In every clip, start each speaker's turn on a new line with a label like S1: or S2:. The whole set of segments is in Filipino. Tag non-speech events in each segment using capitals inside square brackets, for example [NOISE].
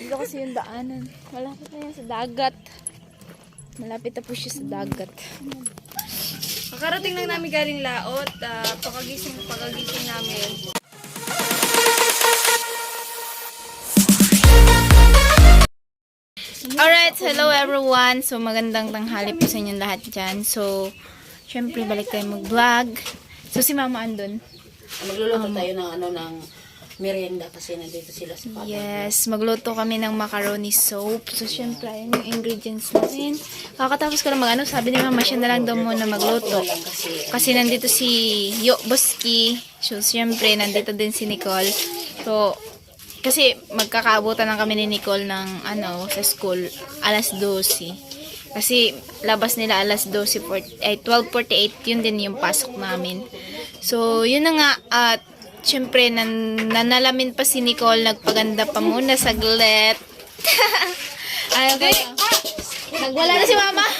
S1: Dito kasi yung daanan. Malapit na yan sa dagat. Malapit na po siya sa dagat.
S2: Kakarating lang namin galing laot. ah, pakagising, pakagising namin.
S1: Alright, hello everyone. So, magandang tanghali po sa inyong lahat dyan. So, syempre, balik tayo mag-vlog. So, si Mama andun.
S3: Magluluto tayo ng ano ng merienda kasi nandito sila sa pata.
S1: Yes, magluto kami ng macaroni soup. So, syempre, ayun yung ingredients natin. Kakatapos ko lang mag-ano, sabi ni Mama, siya na lang daw muna magluto.
S3: Kasi
S1: nandito si Yo Boski. So, syempre, nandito din si Nicole. So, kasi magkakaabutan lang kami ni Nicole ng ano, sa school, alas 12. Kasi labas nila alas 12, for, ay 12.48, yun din yung pasok namin. So, yun na nga, at syempre, nan, nanalamin pa si Nicole, nagpaganda pa muna saglit. [LAUGHS] Ay, okay. Nagwala na si mama. [LAUGHS]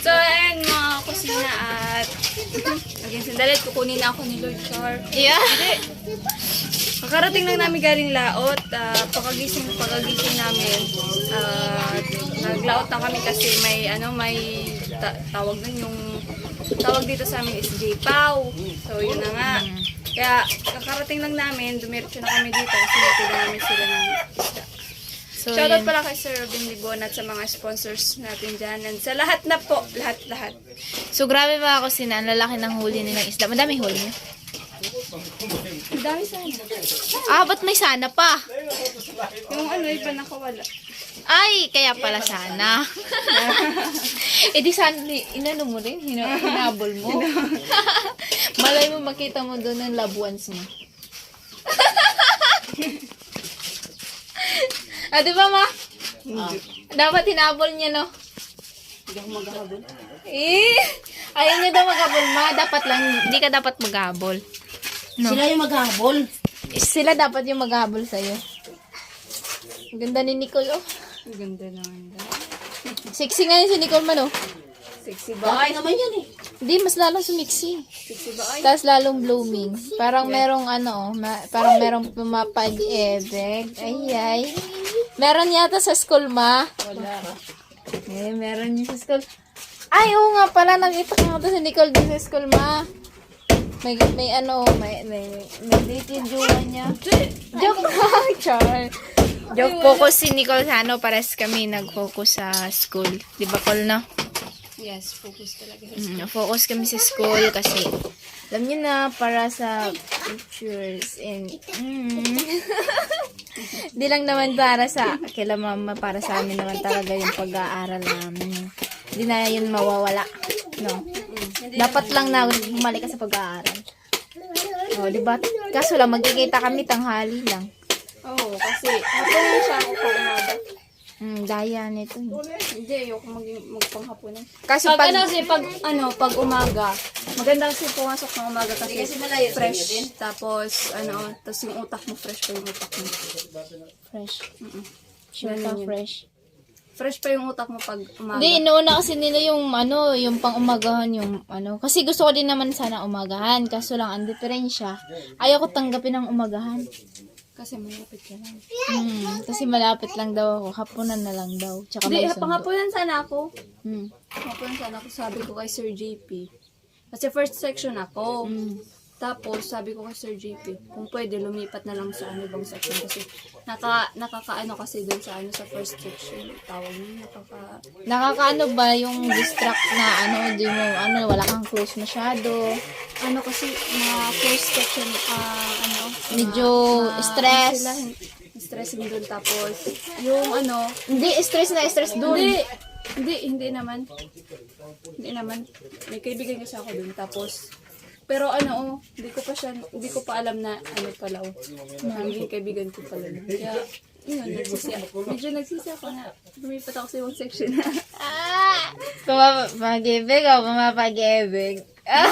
S2: So, ayan mga kusina at naging sandalit, kukunin na ako ni Lord Char.
S1: yeah.
S2: Kakarating lang namin galing laot. ah, pakagising, pakagising namin. At naglaot na kami kasi may ano, may ta- tawag nun yung tawag dito sa amin is J-Pow. So, yun na nga. Kaya, kakarating lang namin, dumiretso na kami dito kasi natila namin sila ng isda.
S1: So,
S2: Shoutout
S1: yun.
S2: pala kay Sir Robin Libon at sa mga sponsors natin dyan. And sa lahat na po, lahat-lahat.
S1: So, grabe ba ako sina, ang lalaki ng huli nilang isda. Madami huli niyo.
S2: Ang dami sana.
S1: Ah, ba't may sana pa?
S2: Yung ano, iba nakawala.
S1: Ay, kaya pala sana. [LAUGHS] eh di sana, inano mo rin, hina, hinabol mo. [LAUGHS] Malay mo makita mo doon ng loved ones mo. [LAUGHS] ah, di ba ma? Dapat hinabol niya, no?
S3: hindi ako maghahabol.
S1: Eh, ayaw niya daw maghabol, ma. Dapat lang, hindi ka dapat maghabol. No.
S3: Sila yung maghahabol.
S1: Sila dapat yung maghabol sa'yo. Ang ganda ni Nicole, oh.
S2: Ang ganda naman.
S1: Sexy nga yun si Nicole man, oh.
S2: Sexy ba?
S3: Bakit naman yan eh.
S1: Hindi, mas lalong sumiksi.
S2: Sexy ba? Ay,
S1: Tapos lalong blooming. Parang merong ano, ma- parang merong pumapag-ebig. Ay, ay. Meron yata sa school, ma.
S2: wala.
S1: Eh, meron yun sa school. Ay, oo nga pala, nakita ko nga to si Nicole din sa school, ma. May, may ano, may, may, may date yung jowa niya. Joke lang, [LAUGHS] Char. Joke, focus si Nicole sa ano, pares kami nag-focus sa school. Di ba, Col, na?
S2: Yes, focus talaga.
S1: Mm, focus kami sa school kasi alam niyo na para sa pictures and mm, [LAUGHS] di lang naman para sa kila mama para sa amin naman talaga yung pag-aaral namin. Hindi na yun mawawala no? Dapat lang na bumalik ka sa pag-aaral. Oh di ba? Kaso lang magkikita kami tanghali lang
S2: Oo, kasi hapon lang siya ako pag umaga.
S1: mm, daya nito eh.
S2: Hindi, ayoko mag magpanghaponan.
S1: kaso
S2: Pag,
S1: pag,
S2: ano kasi, pag, ano, pag umaga, maganda kasi pumasok ng umaga kasi,
S3: Kasi malayo
S2: fresh.
S3: din.
S2: Tapos, ano, tapos yung utak mo, fresh pa yung utak mo.
S1: fresh
S2: Ganun
S1: ka
S2: yun.
S1: fresh
S2: Fresh pa yung utak mo pag umaga.
S1: Hindi, inuuna kasi nila yung ano, yung pang umagahan yung ano. Kasi gusto ko din naman sana umagahan. Kaso lang, ang diferensya, ayaw ko tanggapin ang umagahan.
S2: Kasi malapit ka lang.
S1: Hmm, kasi malapit lang daw ako. Hapunan na lang daw. Tsaka
S2: Hindi,
S1: may sundo.
S2: panghaponan sana ako.
S1: Hmm.
S2: Panghaponan sana ako, sabi ko kay Sir JP. Kasi first section ako.
S1: Hmm.
S2: Tapos, sabi ko kay Sir JP, kung pwede, lumipat na lang sa ano ibang section kasi naka, nakakaano kasi dun sa ano sa first section. Tawag mo, nakaka...
S1: Nakakaano ba yung distract na ano, di mo, ano, wala kang close masyado.
S2: Ano kasi, mga first section, ah, ano,
S1: Medyo
S2: ma-
S1: stress.
S2: Sila, stressing dun. Tapos, yung ano,
S1: Hindi, stress na stress doon.
S2: hindi, hindi, hindi naman. Hindi naman. May kaibigan kasi ako dun. Tapos, pero ano, oh, hindi ko pa siya, hindi ko pa alam na ano pala, oh, naging kaibigan ko pala. nun. Kaya, yun, nagsisi ako. Medyo nagsisi ako na lumipat ako sa ibang section na. [LAUGHS]
S1: Ah! Pumapag-ibig o pumapag-ibig? Ah!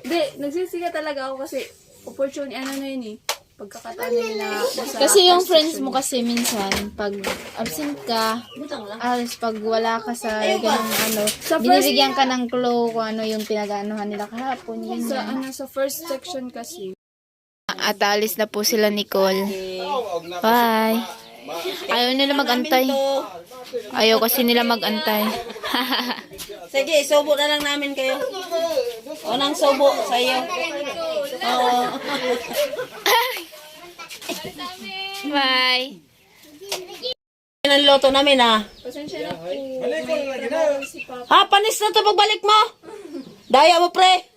S2: Hindi, nagsisi ka talaga ako kasi opportunity, ano na yun eh. Pagkakataon nasa
S1: Kasi yung friends mo kasi minsan, pag absent ka, alas pag wala ka sa ganung ano,
S2: Sa
S1: binibigyan ka ng clue kung ano yung pinag-aanohan nila kahapon. Yun
S2: Sa, ano, sa first section kasi,
S1: At alis na po sila Nicole. Bye. Ayaw nila magantay. Ayaw kasi nila magantay. [LAUGHS]
S3: Sige, subo na lang namin kayo. Unang subo sa iyo. Oo. [LAUGHS]
S1: Bye.
S3: Ang loto namin ah.
S2: Pasensya na po.
S3: Ha, panis na to pagbalik mo. Daya mo pre.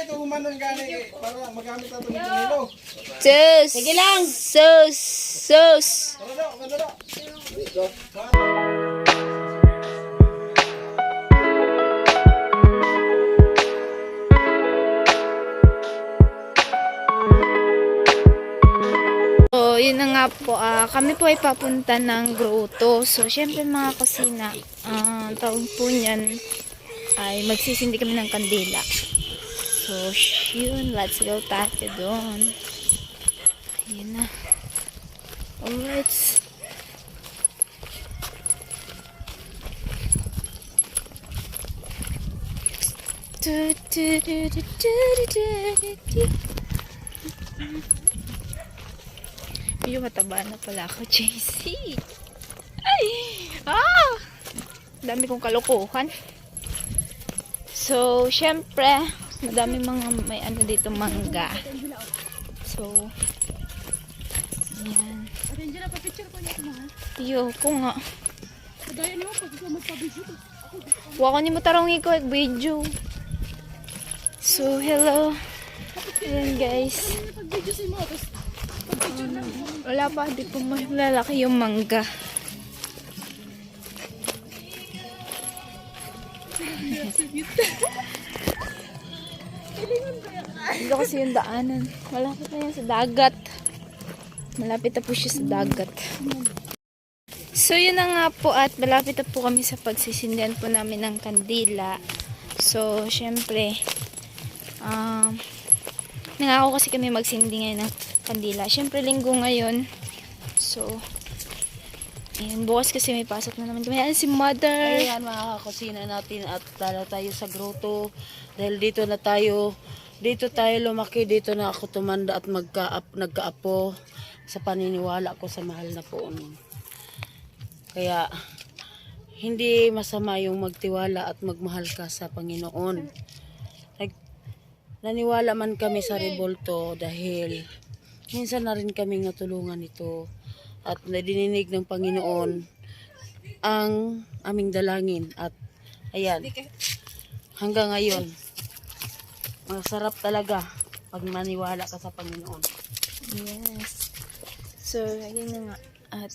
S4: Ito humanon gani eh, para magamit natin ng Danilo.
S1: Sus.
S3: Sige lang.
S1: Sus. Sus.
S4: Tara daw, tara daw.
S1: So, yun na nga po. ah, kami po ay papunta ng grotto. So, syempre mga kusina, ah, tawag po niyan ay magsisindi kami ng kandila. So, yun. Let's go tayo doon. Ayun na. Alright. Du- du- du- du- du- du- du- du. Medyo mataba na pala ako, JC. Ay! Ah! Dami kong kalokohan. So, syempre, madami mga may ano dito mangga. So, yan. Yo, ko nga. Wako ni mo tarong ko video. So, hello. Ayan guys. Wala pa, di pa malalaki yung mangga. [LAUGHS] Dito kasi yung daanan. Malapit na yan sa dagat. Malapit na po siya sa dagat. So, yun na nga po at malapit na po kami sa pagsisindihan po namin ng kandila. So, syempre, um, nangako kasi kami magsindi ngayon ng kandila. Syempre, linggo ngayon. So, ayan, bukas kasi may pasok na naman kami. Ayan, si mother.
S3: Ayan mga kakusina natin at dala tayo sa grotto. Dahil dito na tayo, dito tayo lumaki, dito na ako tumanda at magka nagkaapo sa paniniwala ko sa mahal na poon. Kaya hindi masama yung magtiwala at magmahal ka sa Panginoon. Nag, naniwala man kami sa rebolto dahil minsan na rin kami natulungan ito at nadinig ng Panginoon ang aming dalangin at ayan hanggang ngayon masarap talaga pag maniwala ka sa Panginoon
S1: Yes. So, ayun na nga. At,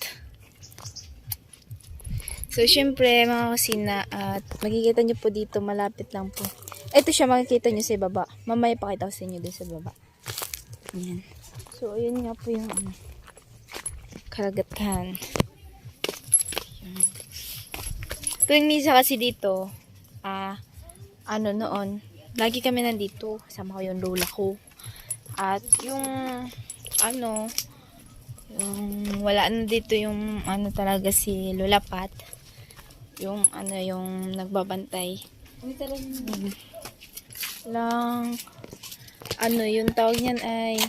S1: so, syempre, mga kusina, at makikita nyo po dito, malapit lang po. Ito siya, makikita nyo sa baba. Mamaya pakita ko sa inyo din sa baba. Yan. So, ayun nga po yung ano, karagatan. Tuwing misa kasi dito, ah, ano noon, lagi kami nandito, kasama ko yung lola ko. At yung, ano, yung wala na dito yung ano talaga si Lola Pat. Yung ano yung nagbabantay. Lang ano yung tawag niyan ay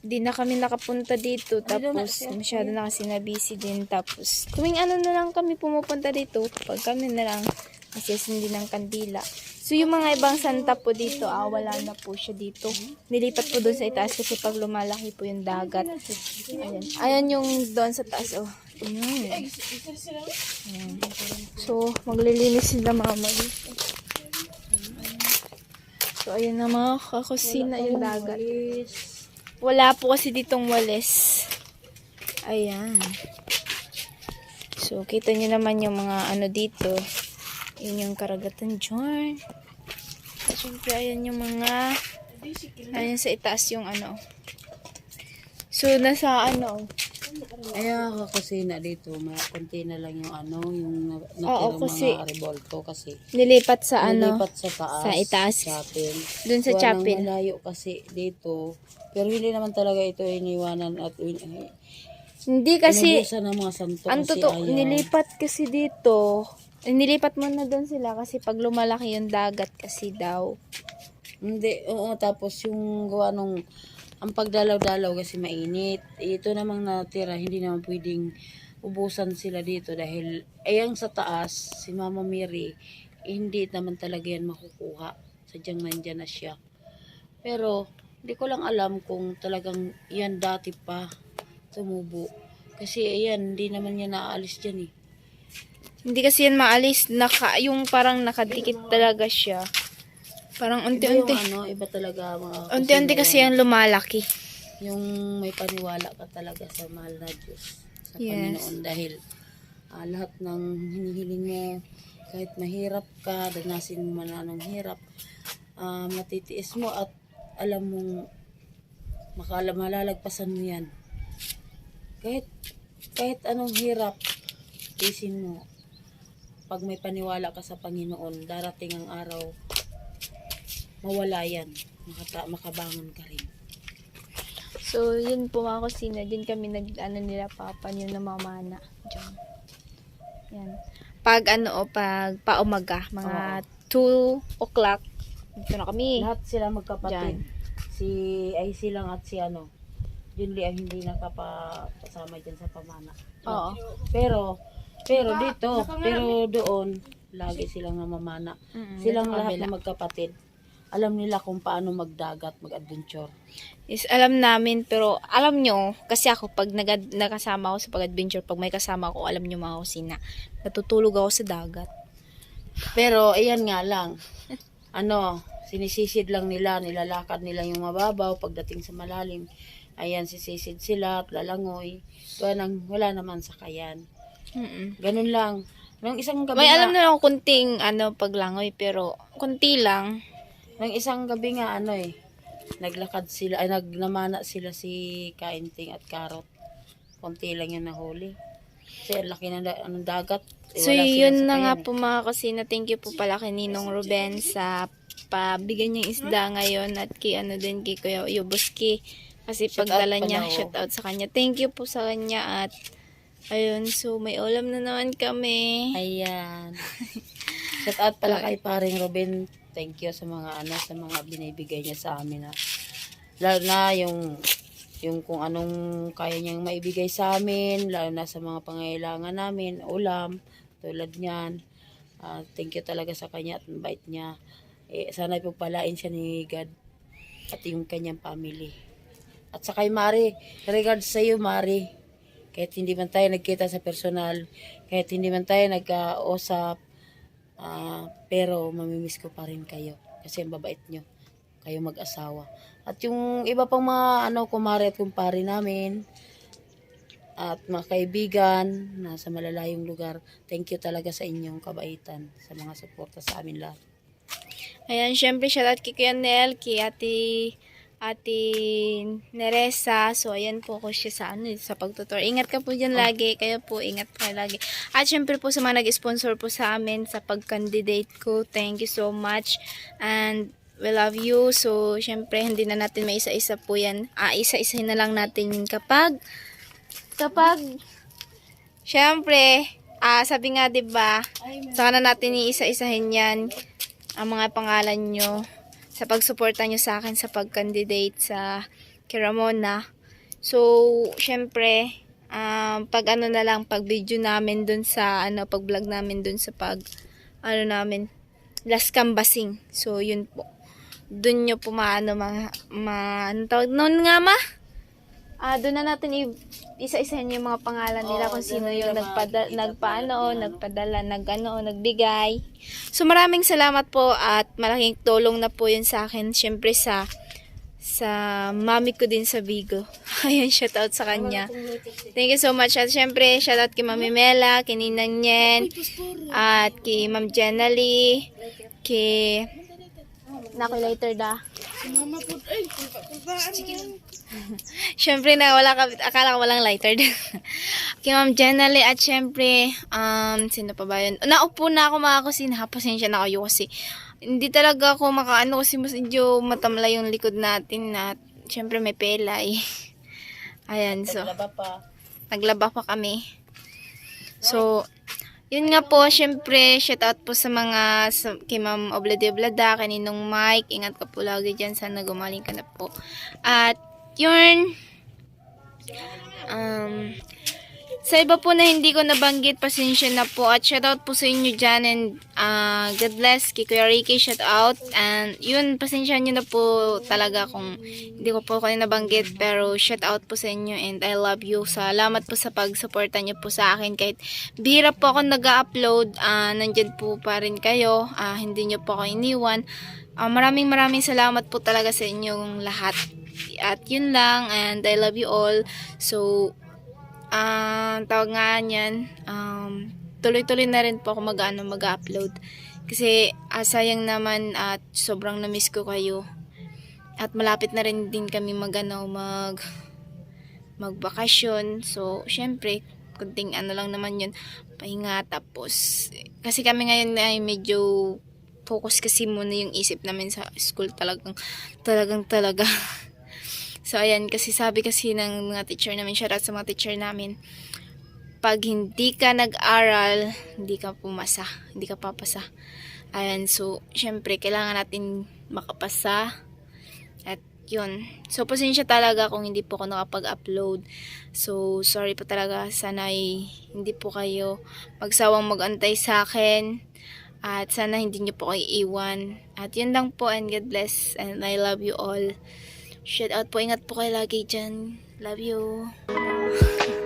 S1: di na kami nakapunta dito tapos masyado na kasi na busy din tapos tuwing ano na lang kami pumupunta dito pag kami na lang nasisindi ng kandila. So yung mga ibang santa po dito ah wala na po siya dito. Nilipat po doon sa itaas kasi pag lumalaki po yung dagat. Ayan. Ayan yung doon sa taas oh. Ayan. Ayan. so maglilinis sila mama dito so ayun na mga kakusina yung dagat wala po kasi ditong walis. Ayan. So, kita nyo naman yung mga ano dito. Yun yung karagatan dyan. At syempre, ayan yung mga ayan sa itaas yung ano. So, nasa ano.
S3: Kaya kakusina dito, mga konti na lang yung ano, yung na-
S1: Oo,
S3: natirang
S1: kasi-
S3: mga revolto kasi
S1: Nilipat sa ano.
S3: nilipat sa taas.
S1: sa itaas.
S3: Chapel.
S1: Dun sa
S3: Gawa ng
S1: chapel.
S3: malayo kasi dito. Pero hindi naman talaga ito iniwanan at in-
S1: Hindi kasi,
S3: inubusan ng mga santo
S1: ang
S3: kasi
S1: totoo,
S3: ayaw.
S1: nilipat kasi dito. eh, Nilipat mo na doon sila kasi pag lumalaki yung dagat kasi daw.
S3: Hindi, oo, tapos yung gawa nung ang pagdalaw-dalaw kasi mainit. Ito namang natira, hindi naman pwedeng ubusan sila dito dahil ayang sa taas, si Mama Mary, eh, hindi naman talaga yan makukuha. Sadyang nandyan na siya. Pero, hindi ko lang alam kung talagang yan dati pa tumubo. Kasi ayan, hindi naman yan naaalis dyan eh.
S1: Hindi kasi yan maalis. Naka, yung parang nakadikit talaga siya. Parang unti-unti.
S3: ano, iba talaga mga
S1: Unti-unti kasi
S3: yan.
S1: lumalaki.
S3: yung may paniwala ka talaga sa mahal na Diyos sa
S1: Yes.
S3: Panginoon dahil ah, lahat ng hinihiling mo kahit mahirap ka, danasin mo man anong hirap, ah, matitiis mo at alam mong makala malalagpasan mo yan. Kahit kahit anong hirap, tiisin mo. Pag may paniwala ka sa Panginoon, darating ang araw, mawala yan. Makata- makabangon ka rin.
S1: So, yun po mga kusina. Din kami nag, ano nila, papa yun na mamana. Diyan. Yan. Pag ano o, pag paumaga, mga 2 o'clock, dito na kami.
S3: Lahat sila magkapatid.
S1: Diyan.
S3: Si ay silang at si ano. Junli ang hindi nakapasama dyan sa pamana.
S1: Oo.
S3: Pero pero dito, pero doon lagi silang namamana.
S1: Mm-mm,
S3: Silang lahat na magkapatid. Alam nila kung paano magdagat, mag-adventure.
S1: Is alam namin, pero alam nyo, kasi ako, pag nag nakasama ako sa pag-adventure, pag may kasama ako, alam nyo mga kusina, natutulog ako sa dagat.
S3: Pero ayan nga lang. Ano, sinisisid lang nila, nilalakad nila yung mababaw pagdating sa malalim. Ayan, sisisid sila, at lalangoy. Wala, nang, wala naman sakayan.
S1: Mm-mm.
S3: Ganun lang. Nung isang gabi
S1: May
S3: nga-
S1: alam na lang kunting ano, paglangoy, pero kunti lang.
S3: Nang isang gabi nga ano eh, naglakad sila, ay nagnamana sila si Kainting at Karot. Konti lang yung nahuli. Kasi laki ng, da- ng dagat. Eh,
S1: So, yun na nga po mga kusina. Thank you po pala kay Ninong Ruben sa pabigyan niyang isda ngayon at kay ano din kay Kuya Yubuski. Kasi
S3: Shout
S1: pagdala niya,
S3: oh.
S1: shout out sa kanya. Thank you po sa kanya at ayun, so may ulam na naman kami.
S3: eh. Ayan. Shout out pala kay paring Robin. Thank you sa mga ano, sa mga binibigay niya sa amin na. Lalo na yung yung kung anong kaya niyang maibigay sa amin, lalo na sa mga pangailangan namin, ulam, tulad niyan. Ah, thank you talaga sa kanya at bait niya. Eh, sana ipagpalain siya ni God at yung kanyang family. At sa kay Mari, regards sa iyo Mari. Kahit hindi man tayo nagkita sa personal, kahit hindi man tayo nagkausap, ah, pero mamimiss ko pa rin kayo. Kasi ang babait nyo. Kayo mag-asawa. At yung iba pang mga ano, kumare at kumpare namin, at mga kaibigan nasa malalayong lugar, thank you talaga sa inyong kabaitan, sa mga suporta sa amin lahat.
S1: Ayan, syempre shoutout kay Kuya Nel, kay Ate Ate Neresa. So, ayan po ko siya sa ano, sa pagtutor. Ingat ka po dyan lagi. Kayo po, ingat kayo lagi. At syempre po sa mga nag-sponsor po sa amin sa pag-candidate ko. Thank you so much. And we love you. So, syempre, hindi na natin may isa-isa po yan. Ah, isa-isa na lang natin kapag kapag syempre, ah, sabi nga 'di ba, saka na natin iisa-isahin 'yan ang mga pangalan nyo sa pagsuporta nyo sa akin sa pag-candidate sa Kiramona. So, syempre, um, pag ano na lang, pag video namin dun sa, ano, pag vlog namin dun sa pag, ano namin, last canvassing. So, yun po. Dun nyo po maano, ma, ma, ano tawag, noon nga ma? Ah, doon na natin i- isa-isahin yung mga pangalan nila
S3: Oo,
S1: kung sino yung nagpada, nagpaano,
S3: talaga yan.
S1: nagpadala, nagano, nagbigay. So maraming salamat po at malaking tulong na po yun sa akin. Syempre sa sa mami ko din sa Vigo. [LAUGHS] Ayan, shout out sa kanya. Thank you so much. At syempre, shout out kay Mami Mela, kay Ninang Yen, at kay Ma'am Jenna Lee, kay... Naku, later da. [LAUGHS] Siyempre na wala ka, akala ko walang lighter. [LAUGHS] Kay Ma'am Jenally at syempre, um, sino pa ba yun? Naupo na ako mga kusina. Pasensya na kayo kasi hindi talaga ako makaano kasi mas medyo matamla yung likod natin at syempre may pelay. [LAUGHS] Ayan, so
S3: Laba pa.
S1: naglaba pa kami. So, yun nga po, syempre, shout out po sa mga, sa, kay Ma'am Oblade Oblada, kay Ninong Mike, ingat ka po lagi dyan, sana gumaling ka na po. At, yun, um, sa iba po na hindi ko nabanggit, pasensya na po. At shoutout po sa inyo dyan. And uh, God bless. Kay Kuya Ricky, shoutout. And yun, pasensya nyo na po talaga kung hindi ko po kayo nabanggit. Pero shoutout po sa inyo. And I love you. Salamat po sa pagsuporta nyo po sa akin. Kahit bira po ako nag-upload, uh, nandyan po pa rin kayo. Ah, hindi nyo po ako iniwan. Ah, maraming maraming salamat po talaga sa inyong lahat. At yun lang. And I love you all. So, ah tawag nga niyan, um, tuloy-tuloy na rin po ako mag-ano, mag-upload. Kasi ah, sayang naman at sobrang na-miss ko kayo. At malapit na rin din kami mag-ano, mag magbakasyon. So, syempre, kunting ano lang naman yun, pahinga. Tapos, kasi kami ngayon ay medyo focus kasi muna yung isip namin sa school talagang, talagang talaga. [LAUGHS] So, ayan, kasi sabi kasi ng mga teacher namin, shout out sa mga teacher namin, pag hindi ka nag-aral, hindi ka pumasa, hindi ka papasa. Ayan, so, syempre, kailangan natin makapasa. At, yun. So, pasensya talaga kung hindi po ako nakapag-upload. So, sorry po talaga. Sana ay hindi po kayo magsawang mag-antay sa akin. At sana hindi niyo po kayo iwan. At yun lang po and God bless and I love you all. Shout out po. Ingat po kayo lagi dyan. Love you. [LAUGHS]